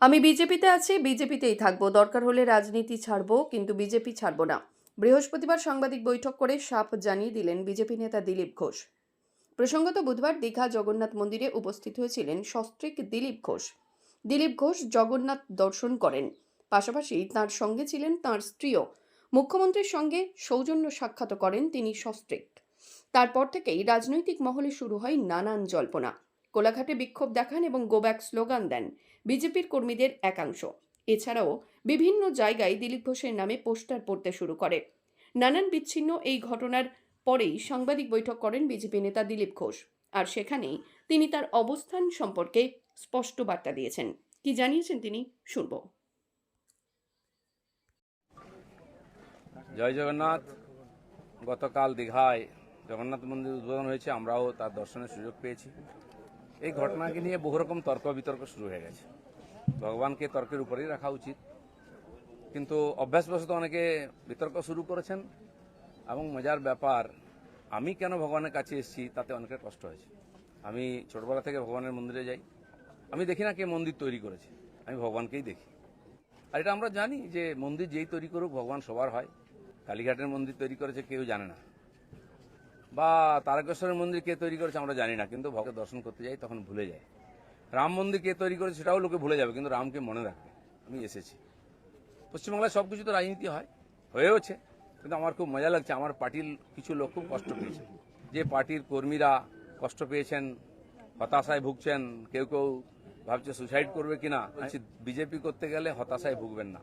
আমি বিজেপিতে আছি, বিজেপিতেই থাকব। দরকার হলে রাজনীতি ছাড়বো, কিন্তু বিজেপি ছাড়বো না। বৃহস্পতিবার সাংবাদিক বৈঠক করে সাপ জানিয়ে দিলেন বিজেপি নেতা দিলীপ ঘোষ। প্রসঙ্গত বুধবার দীঘা জগন্নাথ মন্দিরে উপস্থিত হয়েছিলেন সস্ত্রীক দিলীপ ঘোষ। দিলীপ ঘোষ জগন্নাথ দর্শন করেন। পাশাপাশি তার সঙ্গে ছিলেন তার স্ত্রীও। মুখ্যমন্ত্রীর সঙ্গে সৌজন্য সাক্ষাৎ করেন তিনি সস্ত্রীক। তারপর থেকেই রাজনৈতিক মহলে শুরু হয় নানান জল্পনা। কোলাঘাটে বিক্ষোভ দেখান এবং গোব্যাক স্লোগান দেন বিজেপির কর্মীদের একাংশ। এছাড়াও বিভিন্ন জায়গায় দিলীপ ঘোষের নামে পোস্টার পড়তে শুরু করে। নানান বিচ্ছিন্ন এই ঘটনার পরেই সাংবাদিক বৈঠক করেন বিজেপি নেতা দিলীপ ঘোষ। আর সেখানেই তিনি তার অবস্থান সম্পর্কে স্পষ্ট বার্তা দিয়েছেন। কি জানিয়েছেন তিনি শুনব। জয় জগন্নাথ। গতকাল দীঘায় জগন্নাথ মন্দির উদ্বোধন হয়েছে। আমরাও তার দর্শনের সুযোগ পেয়েছি। এই ঘটনাকে নিয়ে বহু রকম তর্ক বিতর্ক শুরু হয়ে গেছে। ভগবানকে তর্কের উপরেই রাখা উচিত। কিন্তু অভ্যাসবশত অনেকে বিতর্ক শুরু করেছেন এবং মজার ব্যাপার, আমি কেন ভগবানের কাছে এসেছি তাতে অনেকের কষ্ট হয়েছে। আমি ছোটবেলা থেকে ভগবানের মন্দিরে যাই। আমি দেখি না কে মন্দির তৈরি করেছে। আমি ভগবানকেই দেখি। আর এটা আমরা জানি যে মন্দির যেই তৈরি করুক, ভগবান সবার হয়। কালীঘাটের মন্দির তৈরি করেছে, কেউ জানে না। বা তারকেশ্বরের মন্দির কে তৈরি করেছে আমরা জানি না, কিন্তু ভগবান দর্শন করতে যাই তখন ভুলে যায়। রাম মন্দির কে তৈরি করেছে সেটাও লোকে ভুলে যাবে, কিন্তু রামকে মনে রাখবে, আমি এসেছি। পশ্চিমবাংলায় সব কিছু তো রাজনীতি হয়, হয়েওছে, কিন্তু আমার খুব মজা লাগছে, আমার পার্টির কিছু লোক খুব কষ্ট পেয়েছে। যে পার্টির কর্মীরা কষ্ট পেয়েছেন, হতাশায় ভুগছেন, কেউ কেউ ভাবছে সুসাইড করবে কিনা বিজেপি করতে গেলে হতাশায় ভুগবেন না,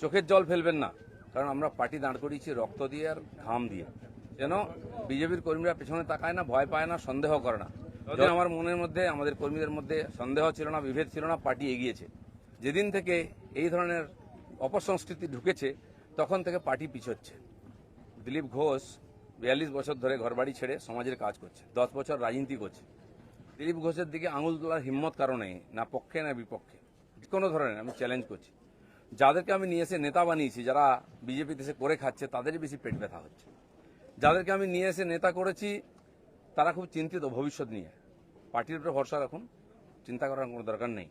চোখের জল ফেলবেন না, কারণ আমরা পার্টি দাঁড় করিয়েছি রক্ত দিয়ে আর ঘাম দিয়ে। যেন বিজেপির কর্মীরা পেছনে তাকায় না ভয় পায় না সন্দেহ করে না। যতদিন আমার মনের মধ্যে আমাদের কর্মীদের মধ্যে সন্দেহ ছিল না বিভেদ ছিল না পার্টি এগিয়েছে। যেদিন থেকে এই ধরনের অপসংস্কৃতি ঢুকেছে তখন থেকে পার্টি পিছোচ্ছে। দিলীপ ঘোষ বিয়াল্লিশ বছর ধরে ঘরবাড়ি ছেড়ে সমাজের কাজ করছে দশ বছর রাজনীতি করছে। দিলীপ ঘোষের দিকে আঙুল তোলার হিম্মত কারণে না পক্ষে না বিপক্ষে। কোনো ধরনের আমি চ্যালেঞ্জ করছি। যাদেরকে আমি নিয়ে এসে নেতা বানিয়েছি যারা বিজেপি দেশে করে খাচ্ছে তাদেরই বেশি পেট ব্যথা হচ্ছে। যাদেরকে আমি নিয়ে এসে নেতা করেছি, তারা খুব চিন্তিত ভবিষ্যৎ নিয়ে। পার্টির উপরে ভরসা রাখুন, চিন্তা করার কোনো দরকার নেই।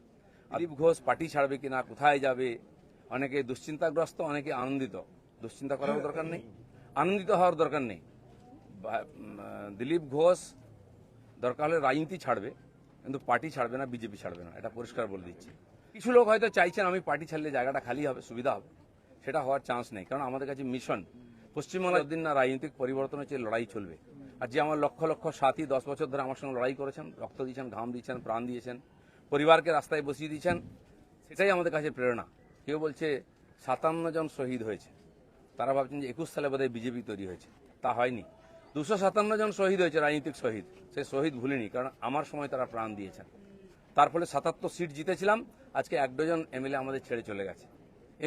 দিলীপ ঘোষ পার্টি ছাড়বে কিনা, কোথায় যাবে? অনেকে দুশ্চিন্তাগ্রস্ত, অনেকে আনন্দিত। দুশ্চিন্তা করার দরকার নেই। আনন্দিত হওয়ার দরকার নেই। দিলীপ ঘোষ দরকার হলে রাজনীতি ছাড়বে, কিন্তু পার্টি ছাড়বে না, বিজেপি ছাড়বে না। এটা পরিষ্কার বলে দিচ্ছি। কিছু লোক হয়তো চাইছেন আমি পার্টি ছাড়লে জায়গাটা খালি হবে, সুবিধা হবে। সেটা হওয়ার চান্স নেই। কারণ আমাদের কাছে মিশন পশ্চিমবাংলায় যতদিন না রাজনৈতিক পরিবর্তন হচ্ছে লড়াই চলবে। আর যে আমার লক্ষ লক্ষ সাথী দশ বছর ধরে আমার সঙ্গে লড়াই করেছেন রক্ত দিয়েছেন ঘাম দিয়েছেন প্রাণ দিয়েছেন পরিবারকে রাস্তায় বসিয়ে দিয়েছেন সেটাই আমাদের কাছে প্রেরণা। কেউ বলছে সাতান্ন জন শহীদ হয়েছে। তারা ভাবছেন যে একুশ সালে বোধহয় বিজেপি তৈরি হয়েছে। তা হয়নি। দুশো সাতান্ন জন শহীদ হয়েছে রাজনৈতিক শহীদ। সে শহীদ ভুলিনি কারণ আমার সময় তারা প্রাণ দিয়েছেন। তার ফলে সাতাত্তর সিট জিতেছিলাম আজকে এক ডজন এমএলএ আমাদের ছেড়ে চলে গেছে।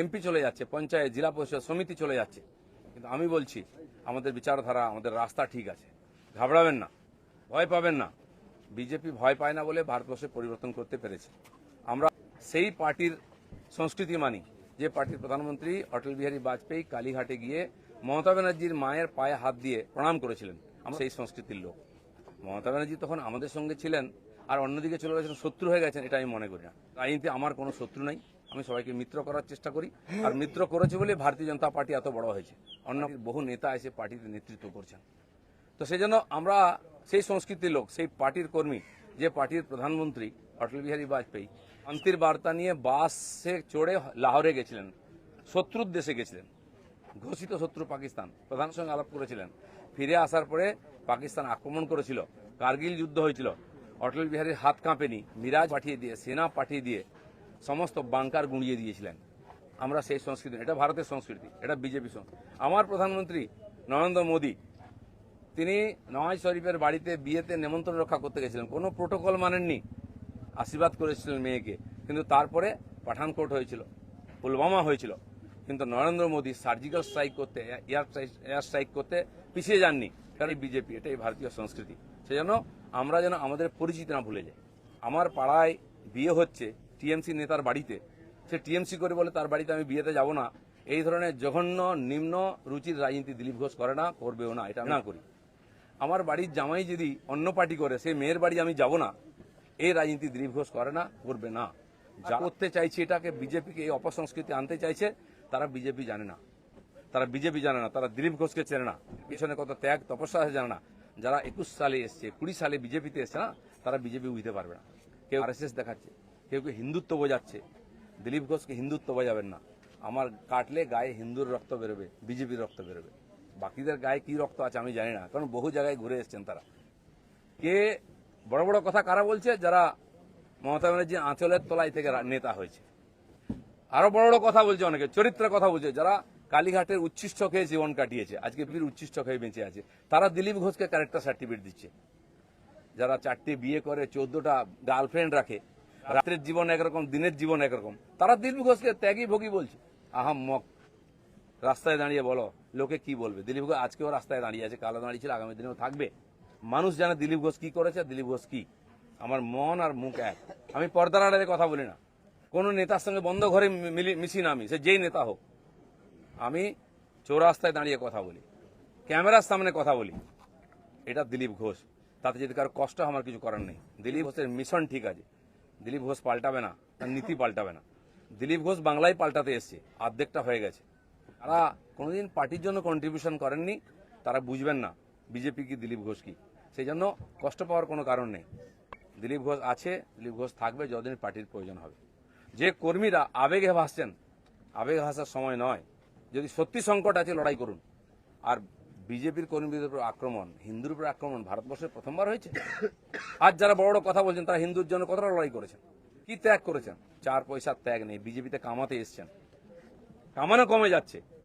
এমপি চলে যাচ্ছে পঞ্চায়েত জেলা পরিষদ সমিতি চলে যাচ্ছে। কিন্তু আমি বলছি, আমাদের বিচারধারা, আমাদের রাস্তা ঠিক আছে। ঘাবড়াবেন না, ভয় পাবেন না। বিজেপি ভয় পায় না বলে ভারতবর্ষে পরিবর্তন করতে পেরেছে। আমরা সেই পার্টির সংস্কৃতি মানি, যে পার্টির প্রধানমন্ত্রী অটল বিহারী বাজপেয়ী কালীঘাটে গিয়ে মমতা ব্যানার্জির মায়ের পায়ে হাত দিয়ে প্রণাম করেছিলেন। আমরা সেই সংস্কৃতির লোক। মমতা ব্যানার্জি তখন আমাদের সঙ্গে ছিলেন। আর অন্যদিকে চলে গেছেন, শত্রু হয়ে গেছেন, এটা আমি মনে করি না। রাজনীতি আমার কোনো শত্রু নাই। আমি সবাইকে মিত্র করার চেষ্টা করি। আর মিত্র করেছে বলে ভারতীয় জনতা পার্টি এত বড় হয়েছে। অন্য বহু নেতা এসে পার্টিতে নেতৃত্ব করছেন। তো সেই জন্য আমরা সেই সংস্কৃতির লোক, সেই পার্টির কর্মী, যে পার্টির প্রধানমন্ত্রী, অটল বিহারী বাজপেয়ী, শান্তির বার্তা নিয়ে বাসে চড়ে লাহোরে গেছিলেন, শত্রুর দেশে গেছিলেন। ঘোষিত শত্রু পাকিস্তান, প্রধানের সঙ্গে আলাপ করেছিলেন। ফিরে আসার পরে পাকিস্তান আক্রমণ করেছিল, কার্গিল যুদ্ধ হয়েছিল। অটল বিহারীর হাত কাঁপেনি, মিরাজ পাঠিয়ে দিয়ে, সেনা পাঠিয়ে দিয়ে সমস্ত বাংকার গুঁড়িয়ে দিয়েছিলেন। আমরা সেই সংস্কৃতি এটা ভারতের সংস্কৃতি, এটা বিজেপি সংস্কৃতি আমার প্রধানমন্ত্রী নরেন্দ্র মোদী, তিনি নওয়াজ শরীফের বাড়িতে বিয়েতে নেমন্ত্রণ রক্ষা করতে গেছিলেন। কোনো প্রোটোকল মানেননি, আশীর্বাদ করেছিলেন মেয়েকে, কিন্তু তারপরে পাঠানকোট হয়েছিল, পুলওয়ামা হয়েছিল, কিন্তু নরেন্দ্র মোদী সার্জিক্যাল স্ট্রাইক করতে, এয়ার স্ট্রাইক করতে পিছিয়ে যাননি। এটাই বিজেপি, এটাই ভারতীয় সংস্কৃতি। সেজন্য আমরা যেন আমাদের পরিচিতি না ভুলে যাই। আমার পাড়ায় বিয়ে হচ্ছে টিএমসি নেতার বাড়িতে। সে টিএমসি করে বলে তার বাড়িতে আমি বিয়েতে যাব না। এই ধরনের জঘন্য, নিম্ন রুচির রাজনীতি দিলীপ ঘোষ করে না, করবেও না, এটা না করি। আমার বাড়ির জামাই যদি অন্য পার্টি করে, সে মেয়ের বাড়ি আমি যাব না। এই রাজনীতি দিলীপ ঘোষ করে না, করবে না। যা করতে চাইছে এটাকে বিজেপিকে এই অপসংস্কৃতি আনতে চাইছে, তারা বিজেপি জানে না। তারা বিজেপি জানে না, তারা দিলীপ ঘোষকে চেনে না। পিছনে কত ত্যাগ, তপস্যা জানে না। যারা একুশ সালে এসছে, কুড়ি সালে বিজেপিতে এসছে না, তারা বিজেপি বুঝতে পারবে না। কেউ আর দেখাচ্ছে, কেউ কেউ হিন্দুত্ব বোঝাচ্ছে। দিলীপ ঘোষকে হিন্দুত্ব বোঝাবেন না। আমার কাটলে গায়ে হিন্দুর রক্ত বেরোবে, বিজেপির রক্ত বেরোবে। বাকিদের গায়ে কি রক্ত আছে আমি জানি না, কারণ বহু জায়গায় ঘুরে এসছেন তারা। কে বড় বড় কথা কারা বলছে? যারা মমতা ব্যানার্জি আঁচলের তলায় থেকে নেতা হয়েছে। আরও বড় বড় কথা বলছে অনেকে, চরিত্রের কথা বলছে। যারা কালীঘাটের উচ্ছিষ্ট খেয়ে জীবন কাটিয়েছে। আজকে পীর উচ্ছিষ্ট খেয়ে বেঁচে আছে। তারা দিলীপ ঘোষকে ক্যারেক্টার সার্টিফিকেট দিচ্ছে। যারা চারটে বিয়ে করে, চোদ্দটা গার্লফ্রেন্ড রাখে, রাত্রের জীবন একরকম, দিনের জীবন একরকম, তারা দিলীপ ঘোষকে ত্যাগী ভোগী বলছে। আহাম মক। রাস্তায় দাঁড়িয়ে বলো, লোকে কি বলবে? দিলীপ ঘোষ আজকেও রাস্তায় দাঁড়িয়ে আছে, কালো দাঁড়িয়ে ছিল, আগামী দিনেও থাকবে। মানুষ জানে দিলীপ ঘোষ কি করেছে, দিলীপ ঘোষ কি? আমার মন আর মুখ এক। আমি পর্দার আড়ালে কথা বলি না। কোনো নেতার সঙ্গে বন্ধ ঘরে মিশি না আমি, সে যেই নেতা হোক। আমি চৌরাস্তায় দাঁড়িয়ে কথা বলি। ক্যামেরার সামনে কথা বলি। এটা দিলীপ ঘোষ। তাতে যদি কারও কষ্ট আমার কিছু করার নেই। দিলীপ ঘোষের মিশন ঠিক আছে। দিলীপ ঘোষ পাল্টাবে না, তার নীতি পাল্টাবে না। দিলীপ ঘোষ বাংলায় পাল্টাতে এসছে, অর্ধেকটা হয়ে গেছে। তারা কোনোদিন পার্টির জন্য কন্ট্রিবিউশন করেননি, তারা বুঝবেন না বিজেপি কি, দিলীপ ঘোষ কি। সেই জন্য কষ্ট পাওয়ার কোনো কারণ নেই। দিলীপ ঘোষ আছে, দিলীপ ঘোষ থাকবে যতদিন পার্টির প্রয়োজন হবে। যে কর্মীরা আবেগে ভাসছেন, আবেগে ভাসার সময় নয়। যদি সত্যি সংকট আছে, লড়াই করুন। আর বিজেপির কর্মীদের উপর আক্রমণ, হিন্দুর উপর আক্রমণ, ভারতবর্ষে প্রথমবার হয়েছে? আজ যারা বড় বড় কথা বলছেন, তারা হিন্দুর জন্য কতটা লড়াই করেছেন? কি ত্যাগ করেছেন? চার পয়সার ত্যাগ নেই, বিজেপিতে কামাতে এসছেন। কামানো কমে যাচ্ছে।